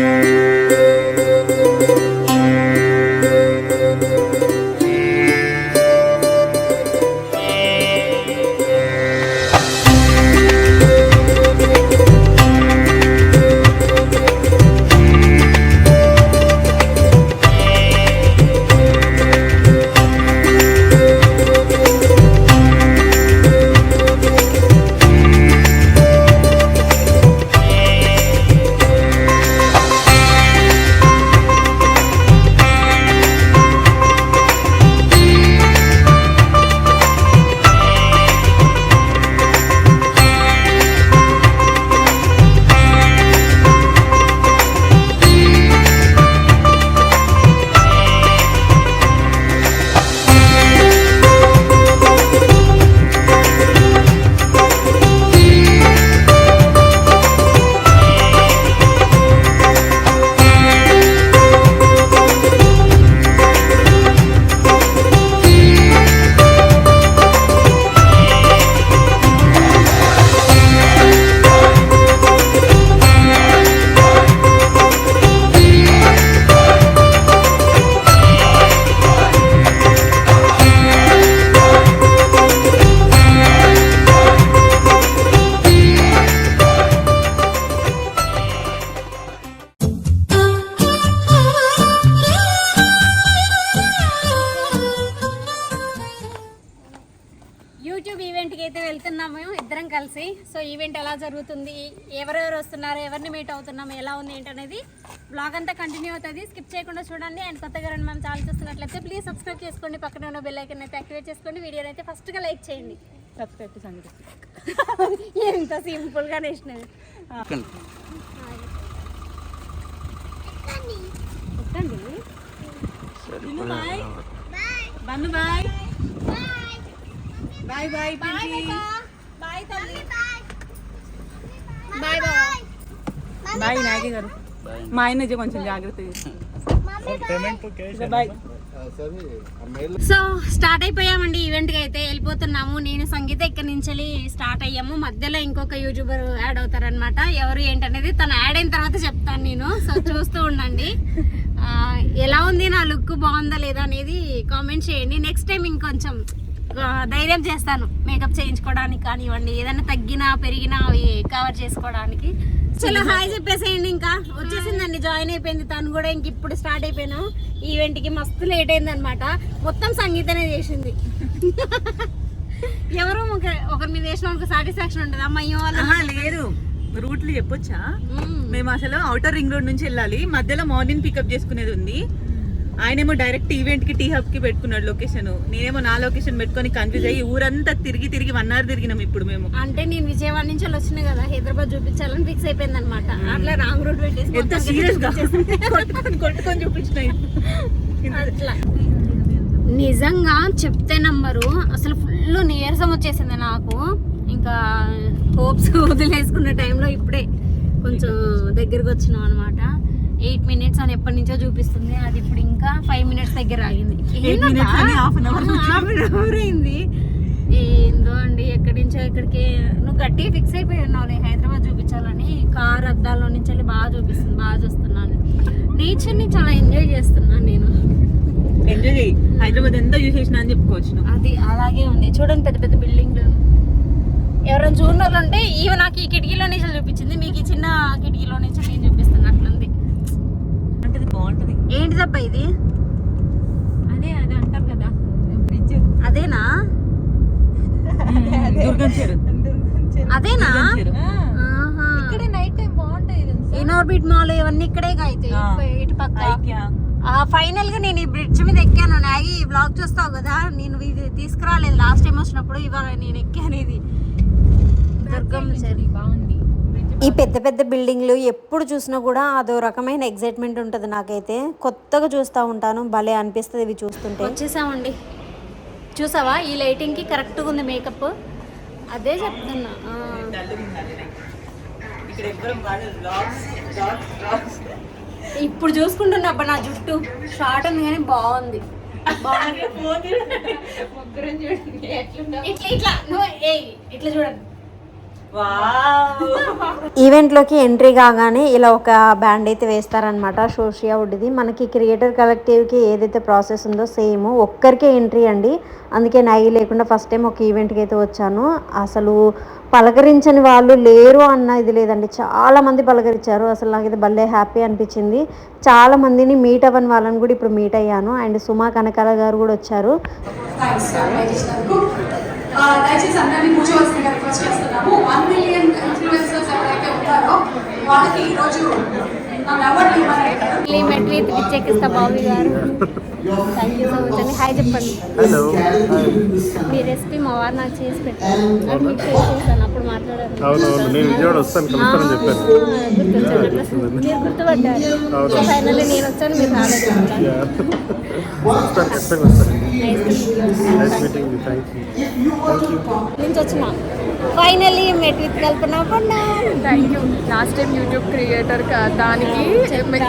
YouTube కలిసి so event ఎలా జరుగుతుంది ఎవరెవరు వస్తున్నారు ఎవరిని మీట్ అవుతున్నాము ఎలా ఉంది ఏంటనేది బ్లాగ్ అంతా కంటిన్యూ అవుతుంది. స్కిప్ చేయకుండా చూడండి. అండ్ కొత్తగా రెండు మనం ఛానల్ చూస్తున్నట్లయితే ప్లీజ్ సబ్స్క్రైబ్ చేసుకోండి. పక్కన ఉన్న బెల్ ఐకన్ అయితే యాక్టివేట్ చేసుకోండి. వీడియోని అయితే ఫస్ట్గా లైక్ చేయండి. సబ్స్క్రైబ్ సంగతి ఎంత సింపుల్గా నేసినది Bannu bye. Bye. Bye bye bye తల్లి బాయ్ బాయ్ బాయ్ గారు. మా ఆయన కొంచెం జాగ్రత్త బాయ్ సో స్టార్ట్ అయిపోయామండి ఈవెంట్కి అయితే. వెళ్ళిపోతున్నాము. నేను సంగీత ఇక్కడ నుంచి వెళ్ళి స్టార్ట్ అయ్యాము. మధ్యలో ఇంకొక యూట్యూబర్ యాడ్ అవుతారనమాట ఎవరు ఏంటనేది తను యాడ్ అయిన తర్వాత చెప్తాను నేను. సో చూస్తూ ఉండండి. ఎలా ఉంది నా లుక్? బాగుందా లేదా అనేది కామెంట్ చేయండి. నెక్స్ట్ టైం ఇంకొంచెం ధైర్యం చేస్తాను. మేకప్ చేయించుకోవడానికి కానివ్వండి ఏదైనా తగ్గినా పెరిగినా అవి కవర్ చేసుకోవడానికి. చలో హాయ్ చెప్పేసేయండి ఇంకా. వచ్చేసిందండి జాయిన్ అయిపోయింది. తను కూడా ఇంక ఇప్పుడు స్టార్ట్ అయిపోయినాం. ఈవెంట్కి మస్తు లేట్ అయింది అనమాట మొత్తం సంగీతనే చేసింది. ఎవరు ఒక- ఒకరి మీద వేసిన వాళ్ళకి సాటిస్ఫాక్షన్ ఉంటుంది. అమ్మాయి వాళ్ళు లేదు. రూట్లు చెప్పొచ్చా? మ్మ్. అసలు అవుటర్ రింగ్ రోడ్ నుంచి వెళ్ళాలి. మధ్యలో మార్నింగ్ పికప్ చేసుకునేది ఉంది. ఆయనేమో డైరెక్ట్ ఈవెంట్కి టీ హబ్కి పెట్టుకున్నాడు లొకేషన్. నేనేమో నా లొకేషన్ పెట్టుకొని కన్ఫ్యూజ్ అయ్యి ఊరంతా తిరిగి తిరిగి వన్ అవర్ తిరిగినాం ఇప్పుడు మేము. అంటే నేను విజయవాడ నుంచి వచ్చినా కదా హైదరాబాద్ చూపించాలని ఫిక్స్ అయిపోయింది అనమాట అట్లా రాంగ్ రూట్ పెట్టేసి ఎంత మొత్తం సీరియస్గా? కొట్టుకొని అట్లా. నిజంగా చెప్తే నంబరు అసలు ఫుల్ నీరసం వచ్చేసింది నాకు. ఇంకా హోప్స్ వదిలేసుకున్న టైంలో ఇప్పుడే కొంచెం దగ్గరకు వచ్చినాం అనమాట ఎయిట్ మినిట్స్ అని ఎప్పటి నుంచో చూపిస్తుంది. అది ఇప్పుడు ఇంకా ఫైవ్ మినిట్స్ దగ్గర ఆగింది. అవర్ అయింది. ఏందో అండి ఎక్కడి నుంచో ఎక్కడికి. నువ్వు గట్టిగా ఫిక్స్ అయిపోయి ఉన్నావు. హైదరాబాద్ చూపించాలని. కార్ అద్దాల్లో నుంచి వెళ్ళి బాగా చూపిస్తుంది. బాగా చూస్తున్నాను. నేచర్ని చాలా ఎంజాయ్ చేస్తున్నాను నేను. ఎంజాయ్ చేయి హైదరాబాద్ ఎంత చూసేసిన అని చెప్పుకోవచ్చు. అది అలాగే ఉంది. చూడండి పెద్ద పెద్ద బిల్డింగ్లు. ఎవరైనా చూడని వాళ్ళు ఉంటే ఈమె నాకు ఈ కిటికీలో నుంచి చూపించింది. మీకు ఈ చిన్న కిటికీలో నుంచి నేను చూపిస్తున్నట్లుంది ఇది బాగుంటది. ఏంటిదబ్బా ఇది? అదే అదే అంటారు కదా బ్రిడ్జ్ అదేనా? దుర్గం చెరు. అదేనా? దుర్గం. ఆహా. నైట్ టైం బాగుంటాయి తెలుసా? ఇన్నోర్బిట్ మాల్ ఇవన్నీ ఇక్కడే అయితే ఆ. ఇటు పక్క. ఫైనల్గా నేను ఈ బ్రిడ్జ్ మీద ఎక్కాను. నాగి బ్లాగ్ చూస్తావు కదా? నేను ఇది తీసుకురాలేదు. లాస్ట్ టైం వచ్చినప్పుడు ఇవాళ నేను ఎక్కాను ఇది. చెరువు బాగుంది. ఈ పెద్ద పెద్ద బిల్డింగ్లు ఎప్పుడు చూసినా కూడా అదో రకమైన ఎగ్జైట్మెంట్ ఉంటుంది నాకైతే. కొత్తగా చూస్తూ ఉంటాను భలే అనిపిస్తుంది ఇవి చూస్తుంటే. వచ్చేసామండి. చూసావా? ఈ లైటింగ్కి కరెక్ట్గా ఉంది మేకప్ అదే చెప్తున్నా. ఇప్పుడు చూసుకుంటున్నా అబ్బా నా జుట్టు షార్ట్ ఉంది కానీ బాగుంది. ఇట్లా ఇట్లా. నువ్వు ఇట్లా చూడండి. ఈవెంట్లోకి ఎంట్రీ కాగానే ఇలా ఒక బ్యాండ్ అయితే వేస్తారనమాట సోషియా వుడ్ది మనకి క్రియేటర్ కలెక్టివ్కి ఏదైతే ప్రాసెస్ ఉందో సేమ్ ఒక్కరికే ఎంట్రీ అండి. అందుకే నాయి లేకుండా ఫస్ట్ టైం ఒక ఈవెంట్కి అయితే వచ్చాను. అసలు పలకరించని వాళ్ళు లేరు అన్న ఇది లేదండి. చాలా మంది పలకరించారు. అసలు నాకైతే భలే హ్యాపీ అనిపించింది. చాలా మందిని మీట్ అవ్వని వాళ్ళని కూడా ఇప్పుడు మీట్ అయ్యాను. అండ్ సుమా కనకాల గారు కూడా వచ్చారు. దయచేసి అందరినీ కూర్చోవలసిందిగా రిక్వెస్ట్ చేస్తున్నాము. వన్ మిలియన్ ఇన్ఫ్లుయెన్సర్స్ ఎవరైతే ఉంటారో వాళ్ళకి ఈరోజు విత్ విచ్చెక్కిస్తా బాబీ గారు థ్యాంక్ యూ సో మచ్ అండి హాయ్ చెప్పండి హలో మీ రెసిపీ మా వారు నాకు చేసి పెట్టారు. మీకు షేర్ చేశాను. అప్పుడు మాట్లాడారు. అవునవును. నేను విజయవాడ వస్తాను కలుస్తానని చెప్పాను గుర్తొచ్చాను మీరు గుర్తుపడ్డారు అవును. ఫైనల్లీ నేను వచ్చాను మీరు రాలేదు. వస్తాను ఖచ్చితంగా వస్తాను. Nice nice meeting thank you thank you నుంచి వచ్చిన? Finally met with Kalpana thank you last time YouTube creator దానికి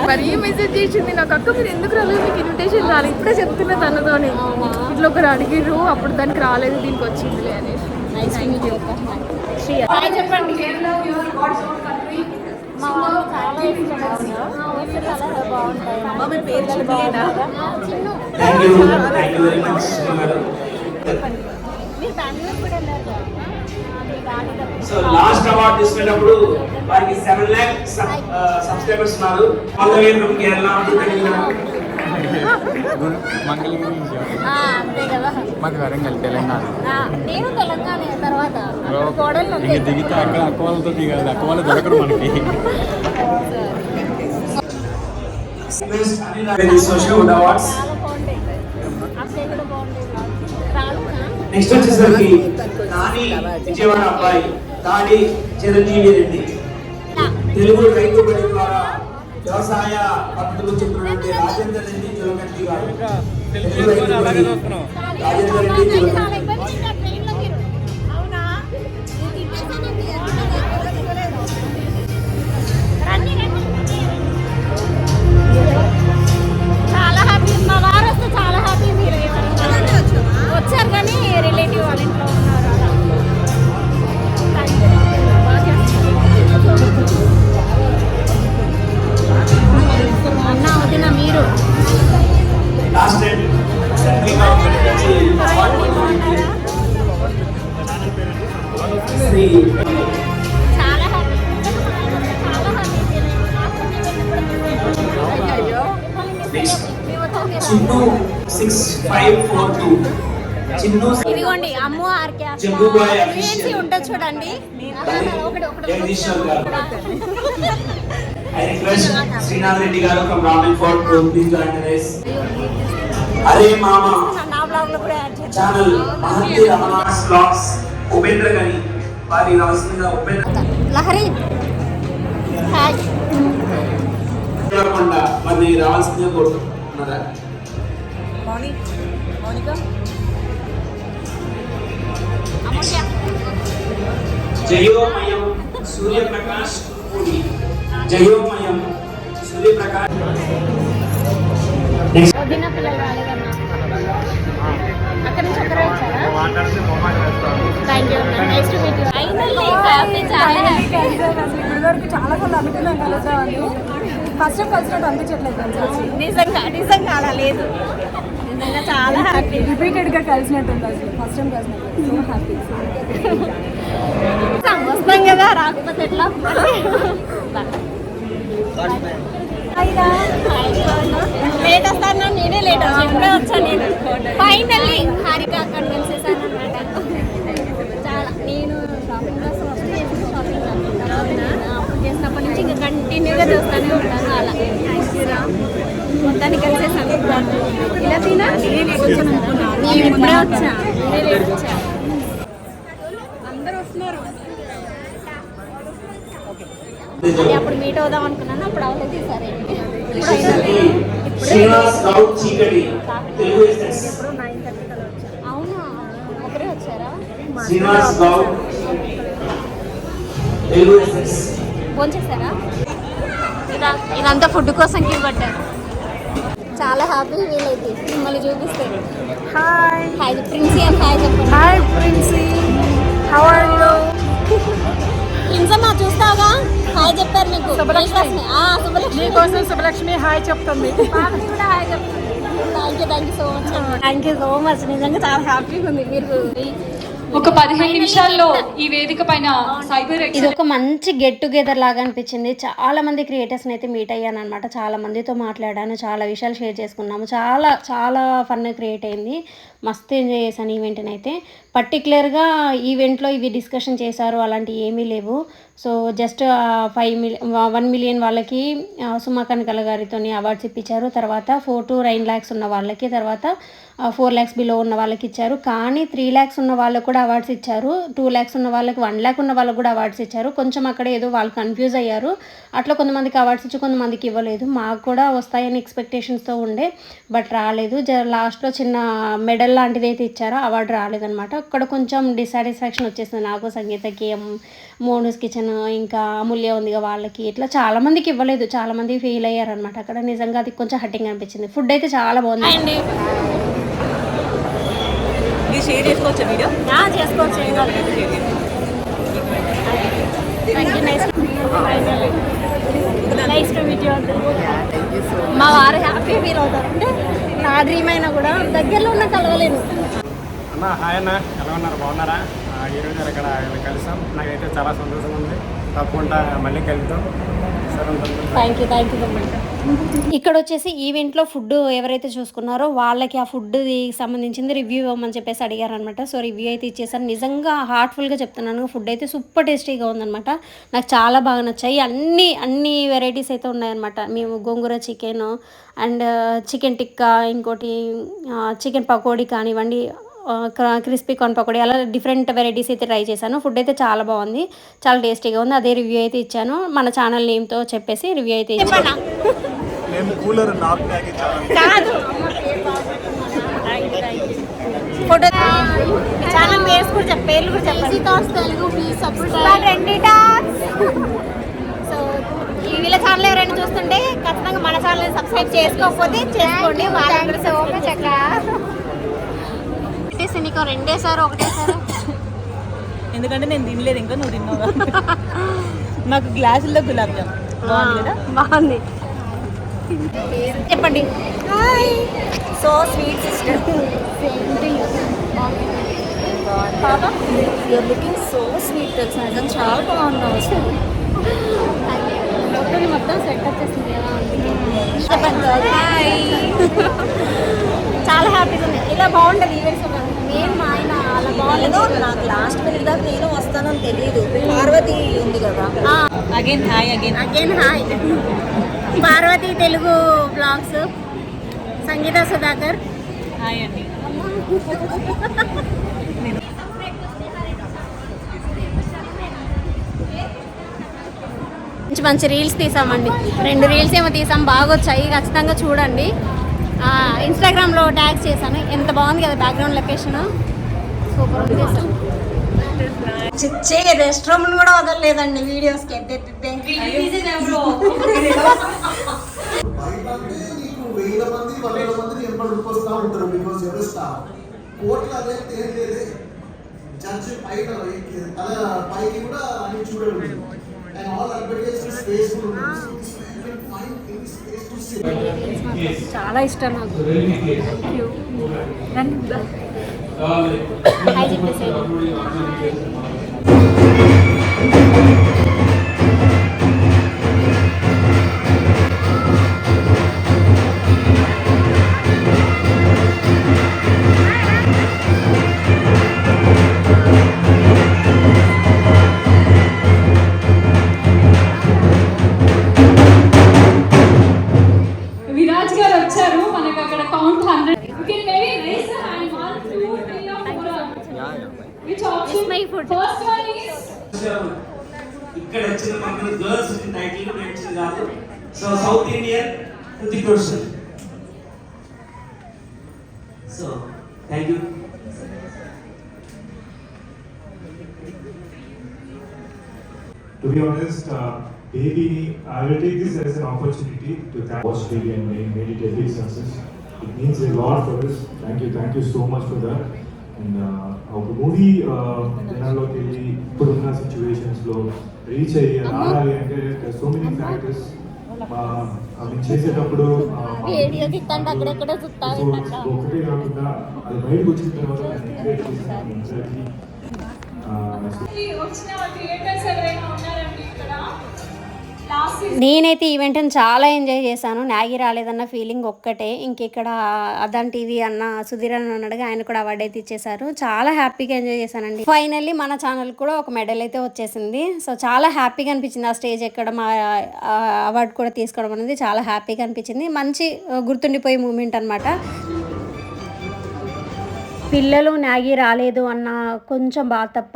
మరీ మెసేజ్ చేసింది నాకు అక్క మీరు ఎందుకు రాలేదు? మీకు ఇన్విటేషన్ రాలేదు ఇప్పుడే చెప్తున్నా తనతోని. ఇట్లా ఒకరు అడిగిర్రు అప్పుడు దానికి రాలేదు దీనికి వచ్చిందిలే అనేసి. నైస్ మీట్ యూ చెప్పండి. మా వాళ్ళు చాలా ఇష్టం చాలా బాగుంటాయి పేరు చెప్పలేదా చిన్ను. సో లాస్ట్ అవార్డ్ తీసుకునేటప్పుడు వారికి సెవెన్ ల్యాక్ సబ్స్క్రైబర్స్ ఉన్నారు. From Kerala to Tamil Nadu Mangalagiri. నుంచి ఆ, అంతే కదా. మాది వరంగల్ తెలంగాణ. ఆ, నేను తెలంగాణ తర్వాత. అక్కడ కోడలు ఇంక దిగితే అక్కడ అక్క వాళ్ళతో దిగాలి అక్క వాళ్ళు దొరకరు మనకి. నెక్స్ట్ వచ్చేసరికి నాని విజయవాడ అబ్బాయి. దాడి చిరంజీవి రెడ్డి తెలుగు రైతు బడి ద్వారా వ్యవసాయ పద్ధతులు చెప్తున్నటువంటి రాజేందర్ రెడ్డి జోగంటి గారు. Rajender Reddy Chinnu six five four two Chinnu ఇదిగోండి అమ్ము ఆర్కే జగ్గుబాయ్ ఉంటుంది చూడండి. ఐ రిక్వెస్ట్ శ్రీనాథ్ రెడ్డి గారు. From Raman fort please join this అరే మామ. ఛానల్ మహంతి రమణాస్ బ్లాగ్స్ ఉపేంద్ర గని వారి రావాల్సిందిగా ఉపేంద్ర లహరి. హాయ్ కాకుండా వారిని రావాల్సిందిగా కోరుతున్నారా మౌని మౌనిక? జయోమయం సూర్యప్రకాష్ పూడి జయోమయం సూర్యప్రకాష్ వదిన పిల్లలు రాలేదన్నా అక్కడ నుంచి ఒకరే వచ్చారా? Thank you next meet happy చాలా వరకు సార్లు అనుకున్నాం కలుద్దామని ఫస్ట్ కలిసినట్టు అనిపించట్లేదు నిజంగా నిజంగా అలా లేదు. చాలా హ్యాపీ రిపీటెడ్గా కలిసినట్టు ఉంది అసలు. ఫస్ట్ టైం కలిసినట్టు సో హ్యాపీ వస్తాం కదా రాకపోతే ఎట్లా? లేట్ వస్తాను నేనే లేట్ వచ్చాను ఇప్పుడే వచ్చాను నేను. ఫైనల్లీ హారిక అక్కడ కలిసేసాను అనమాట చాలా. నేను షాపింగ్ కోసం వస్తే షాపింగ్ అప్పుడు చేసినప్పటి నుంచి ఇంకా కంటిన్యూగా చూస్తూనే ఉంటాను అలా. మొత్తానికి కలిసేసాను ఇలా తినా? నేను ఇప్పుడే వచ్చా నేనే లేట్ వచ్చా. అందరూ వస్తున్నారు. అప్పుడు మీట్ అవుదాం అనుకున్నాను. అప్పుడు అవ్వలేదు సరే. అవునా? ఒకరే వచ్చారా? భోంచేసారా ఇదా ఇదంతా ఫుడ్ కోసం క్యూ పట్టారు చాలా హ్యాపీ ఫీల్ అయితే. మిమ్మల్ని చూపిస్తే. హాయ్ హాయ్ ప్రిన్సీ అని హాయ్ చెప్పండి. Hi Princy how are you ప్రిన్సమ్మ చూస్తావుగా? హాయ్ చెప్పారు మీకు. శుభలక్ష్మి. ఆ, శుభలక్ష్మి. నీకోసం శుభలక్ష్మి హాయ్ చెప్తుంది. కూడా హాయ్ చెప్తాను thank you thank you so much thank you so much నిజంగా చాలా హ్యాపీగా ఉంది. మీరు ఒక పదిహేను నిమిషాల్లో ఈ వేదిక పైన సైబర్ ఇది ఒక మంచి గెట్ టుగెదర్ లాగా అనిపించింది. చాలా మంది క్రియేటర్స్ని అయితే మీట్ అయ్యాను అనమాట చాలా మందితో మాట్లాడాను చాలా విషయాలు షేర్ చేసుకున్నాము. చాలా చాలా ఫన్ క్రియేట్ అయింది. మస్తు ఎంజాయ్ చేశాను ఈవెంట్ని అయితే. పర్టికులర్గా ఈవెంట్లో ఇవి డిస్కషన్ చేశారు అలాంటివి ఏమీ లేవు. So just five million one million వాళ్ళకి సుమా కనకల గారితో అవార్డ్స్ ఇప్పించారు. తర్వాత ఫోర్ టు నైన్ ల్యాక్స్ ఉన్న వాళ్ళకి తర్వాత ఫోర్ ల్యాక్స్ బిలో ఉన్న వాళ్ళకి ఇచ్చారు. కానీ త్రీ ల్యాక్స్ ఉన్న వాళ్ళకు కూడా అవార్డ్స్ ఇచ్చారు. టూ ల్యాక్స్ ఉన్న వాళ్ళకి వన్ ల్యాక్ ఉన్న వాళ్ళకి కూడా అవార్డ్స్ ఇచ్చారు. కొంచెం అక్కడ ఏదో వాళ్ళు కన్ఫ్యూజ్ అయ్యారు. అట్లా కొంతమందికి అవార్డ్స్ ఇచ్చి కొంతమందికి ఇవ్వలేదు. మాకు కూడా వస్తాయని ఎక్స్పెక్టేషన్స్తో ఉండే బట్ రాలేదు. జ లాస్ట్లో చిన్న మెడల్ లాంటిది అయితే ఇచ్చారో అవార్డు రాలేదనమాట అక్కడ కొంచెం డిసాటిస్ఫాక్షన్ వచ్చేసింది. నాకు సంగీతకి మోనూస్ కిచెన్ ఇంకా అమూల్య ఉందిగా వాళ్ళకి. ఇట్లా చాలా మందికి ఇవ్వలేదు. చాలా మంది ఫెయిల్ అయ్యారనమాట అక్కడ నిజంగా అది కొంచెం హట్టింగ్ అనిపించింది. ఫుడ్ అయితే చాలా బాగుంది. షేర్ చేసుకోవచ్చా వీడియో? చేసుకోవచ్చు. మా వారు హ్యాపీ ఫీల్ అవుతారు. అంటే నా డ్రీమ్ అయినా కూడా దగ్గరలో ఉన్న కలవలేను. అన్న హాయ్ అన్న. ఎలా ఉన్నారు? బాగున్నారా? ఈరోజు ఇక్కడ కలిసాం. నాకైతే చాలా సంతోషం ఉంది. తప్పకుండా మళ్ళీ కలుగుతాం thank you thank you so much ఇక్కడ వచ్చేసి ఈవెంట్లో ఫుడ్ ఎవరైతే చూసుకున్నారో వాళ్ళకి ఆ ఫుడ్ది సంబంధించింది రివ్యూ ఇవ్వమని చెప్పేసి అడిగారనమాట సో రివ్యూ అయితే ఇచ్చేసాను నిజంగా హార్ట్ఫుల్గా చెప్తున్నాను. ఫుడ్ అయితే సూపర్ టేస్టీగా ఉందనమాట నాకు చాలా బాగా నచ్చాయి. అన్ని అన్ని వెరైటీస్ అయితే ఉన్నాయన్నమాట. మేము gongura chicken and chicken tikka ఇంకోటి uh, చికెన్ పకోడీ కానివ్వండి క్రిస్పీ కార్న్ పకోడీ అలా డిఫరెంట్ వెరైటీస్ అయితే ట్రై చేశాను. ఫుడ్ అయితే చాలా బాగుంది. చాలా టేస్టీగా ఉంది. అదే రివ్యూ అయితే ఇచ్చాను. మన ఛానల్ నేమ్తో చెప్పేసి రివ్యూ అయితే ఇచ్చాను. ఫోటో ఛానల్ పేర్స్ కూడా చెప్ప పేర్లు కూడా చెప్పండి. Telugu please subscribe twenty talks so ఈ వీళ్ళ ఛానల్ ఎవరైనా చూస్తుంటే ఖచ్చితంగా మన ఛానల్ సబ్స్క్రైబ్ చేసుకోకపోతే చేసుకోండి. సో మచ్ అక్క నీకు రెండేసారు ఒకటేసారు ఎందుకంటే నేను తినలేదు ఇంకా నువ్వు తిన్నావు నాకు గ్లాసుల్లో గులాబ్ జామ్. బాగుంది కదా? బాగుంది. చెప్పండి. సో స్వీట్ సిస్టర్ పాప యూర్ లుకింగ్ సో స్వీట్ తెలుసు? నిజంగా చాలా బాగున్నావు డాక్టర్ మొత్తం సెట్ వచ్చేసింది. ఎలా చాలా హ్యాపీగా ఉంది. ఇలా బాగుంటుంది ఈవెంట్స్ మా ఆయన అలా బాగుండదు? నాకు లాస్ట్ మినిట్ దాకా నేను వస్తానని తెలియదు పార్వతి ఉంది కదా. Again hi again again hi Parvathi Telugu vlogs Sangeetha Sudhakar. Hi అండి. మంచి మంచి రీల్స్ తీసామండి. రెండు రీల్స్ ఏమో తీసాం. బాగా వచ్చాయి ఖచ్చితంగా చూడండి. ఇన్స్టాగ్రామ్లో ట్యాగ్ చేశాను. ఎంత బాగుంది కదా బ్యాక్గ్రౌండ్ లొకేషన్ సూపర్ ఉంది. చిచ్చే రెస్ట్ రూమ్ కూడా వదలలేదండి వీడియోస్కి. నీకు వేల మంది వందల మంది ఎంబడి వస్తూ ఉంటారు బికాస్ ఎవరు స్టాఫ్ కోర్టులో అదే ఏం లేదే జడ్జి పైన తల పైకి కూడా అన్ని చూడండి అండ్ ఆల్ అడ్వర్టైజ్మెంట్ స్పేస్ చాలా ఇష్టం నాకు. హాయ్ చెప్పేసి Thank you To be honest, uh, baby, I will take this as an opportunity to thank Watch Baby and made, made it a big success. It means a lot for us. Thank you, thank you so much for that. And uh, ఒక movie జనాల్లోకి వెళ్ళి ఇప్పుడున్న సిచ్యువేషన్స్లో reach అయ్యి రావాలి అంటే so many factors మేము చేసేటప్పుడు వీడియో తీస్తాంటే అక్కడెక్కడ చూస్తా episodes ఒకటే కాకుండా అది బయటకు వచ్చిన తర్వాత వచ్చిన ఎవరైనా నేనైతే ఈవెంట్ని చాలా ఎంజాయ్ చేశాను. నాగి రాలేదన్న ఫీలింగ్ ఒక్కటే. ఇంకెక్కడ అదాన్ టీవీ అన్న సుధీర్ అన్న ఉన్నాడుగా ఆయన కూడా అవార్డు అయితే ఇచ్చేసారు చాలా హ్యాపీగా ఎంజాయ్ చేశానండి. ఫైనల్లీ మన ఛానల్ కూడా ఒక మెడల్ అయితే వచ్చేసింది. సో చాలా హ్యాపీగా అనిపించింది ఆ స్టేజ్ ఎక్కడ మా అవార్డు కూడా తీసుకోవడం అనేది. చాలా హ్యాపీగా అనిపించింది. మంచి గుర్తుండిపోయే మూమెంట్ అనమాట పిల్లలు నాగి రాలేదు అన్న కొంచెం బాగా తప్ప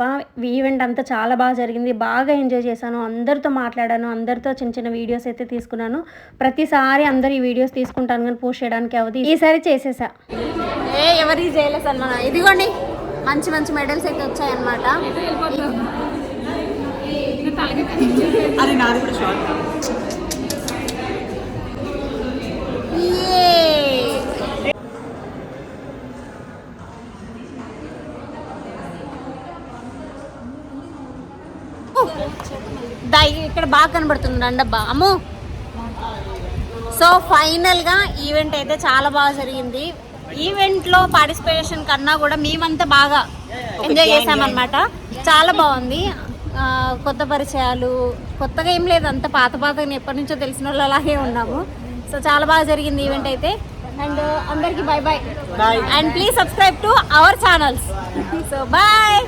ఈవెంట్ అంతా చాలా బాగా జరిగింది. బాగా ఎంజాయ్ చేశాను. అందరితో మాట్లాడాను. అందరితో చిన్న చిన్న వీడియోస్ అయితే తీసుకున్నాను. ప్రతిసారి అందరు ఈ వీడియోస్ తీసుకుంటాను కానీ పోస్ట్ చేయడానికి అవది ఈసారి చేసేసా. ఏ ఎవరి చేయలేదు సన్మాన ఇదిగోండి మంచి మంచి మెడల్స్ అయితే వచ్చాయన్నమాట. అది నాది కూడా షార్ట్ దా ఇక్కడ బాగా కనబడుతుంది రండబ్బా అమ్ము. సో ఫైనల్గా ఈవెంట్ అయితే చాలా బాగా జరిగింది. ఈవెంట్లో పార్టిసిపేషన్ కన్నా కూడా మేమంతా బాగా ఎంజాయ్ చేసామన్నమాట. చాలా బాగుంది. కొత్త పరిచయాలు కొత్తగా ఏం లేదు అంత పాత పాత ఎప్పటి నుంచో తెలిసిన వాళ్ళు అలాగే ఉన్నాము. సో చాలా బాగా జరిగింది ఈవెంట్ అయితే. అండ్ అందరికీ bye bye and please subscribe to our channels. So bye.